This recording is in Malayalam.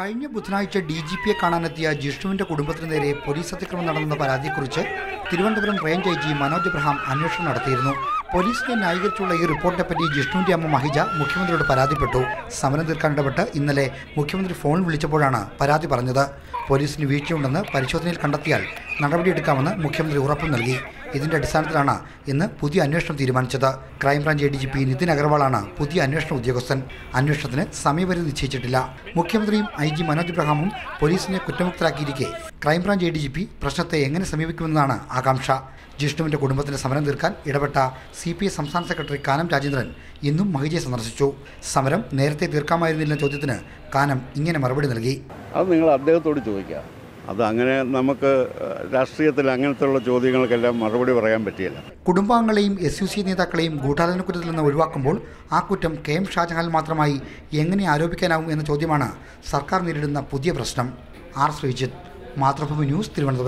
കഴിഞ്ഞ ബുധനാഴ്ച ഡി ജി പിയെ കാണാനെത്തിയ ജിഷ്ണുവിന്റെ കുടുംബത്തിന് നേരെ പോലീസ് അതിക്രമം നടന്നെന്ന പരാതിയെക്കുറിച്ച് Thiruvananthapuram range I G Manoj Abraham അന്വേഷണം നടത്തിയിരുന്നു. പോലീസിനെ ന്യായീകരിച്ചുള്ള ഈ റിപ്പോർട്ടിനെപ്പറ്റി ജിഷ്ണുവിന്റെ അമ്മ മഹിജ മുഖ്യമന്ത്രിയോട് പരാതിപ്പെട്ടു. സമരം തീർക്കാൻ ഇടപെട്ട് ഇന്നലെ മുഖ്യമന്ത്രി ഫോൺ വിളിച്ചപ്പോഴാണ് പരാതി പറഞ്ഞത്. പോലീസിന് വീഴ്ചയുണ്ടെന്ന് പരിശോധനയിൽ കണ്ടെത്തിയാൽ നടപടിയെടുക്കാമെന്ന് മുഖ്യമന്ത്രി ഉറപ്പു നൽകി. ഇതിന്റെ അടിസ്ഥാനത്തിലാണ് ഇന്ന് പുതിയ അന്വേഷണം തീരുമാനിച്ചത്. Crime branch A D G P Nitin അഗർവാളാണ് പുതിയ അന്വേഷണ ഉദ്യോഗസ്ഥൻ. അന്വേഷണത്തിന് സമയപരിധി നിശ്ചയിച്ചിട്ടില്ല. മുഖ്യമന്ത്രിയും ഐ ജി മനോജ് ഇബ്രഹാമും പോലീസിനെ കുറ്റമുക്തരാക്കിയിരിക്കെ. Crime branch A D G P പ്രശ്നത്തെ എങ്ങനെ സമീപിക്കുമെന്നാണ് ആകാംക്ഷ. ജിഷ്ണുവിന്റെ കുടുംബത്തിന് സമരം തീർക്കാൻ ഇടപെട്ട സി പി ഐ സംസ്ഥാന സെക്രട്ടറി കാനം രാജേന്ദ്രൻ ഇന്നും മഹിജയെ സന്ദർശിച്ചു. സമരം നേരത്തെ തീർക്കാമായിരുന്നില്ല ചോദ്യത്തിന് കാനം ഇങ്ങനെ മറുപടി നൽകി. അത് നിങ്ങൾ അദ്ദേഹത്തോട് ചോദിക്കുക. അത് അങ്ങനെ നമുക്ക് രാഷ്ട്രീയത്തിൽ അങ്ങനത്തെയുള്ള ചോദ്യങ്ങൾക്കെല്ലാം മറുപടി പറയാൻ പറ്റിയില്ല. കുടുംബാംഗങ്ങളെയും എസ് യു സി നേതാക്കളെയും ഗൂഢാലോചന കുറ്റത്തിൽ നിന്ന് ഒഴിവാക്കുമ്പോൾ ആ കുറ്റം കെ എം ഷാജഹാൻ മാത്രമായി എങ്ങനെ ആരോപിക്കാനാവും എന്ന ചോദ്യമാണ് സർക്കാർ നേരിടുന്ന പുതിയ പ്രശ്നം. R Sreejith Mathrubhumi news Thiruvananthapuram.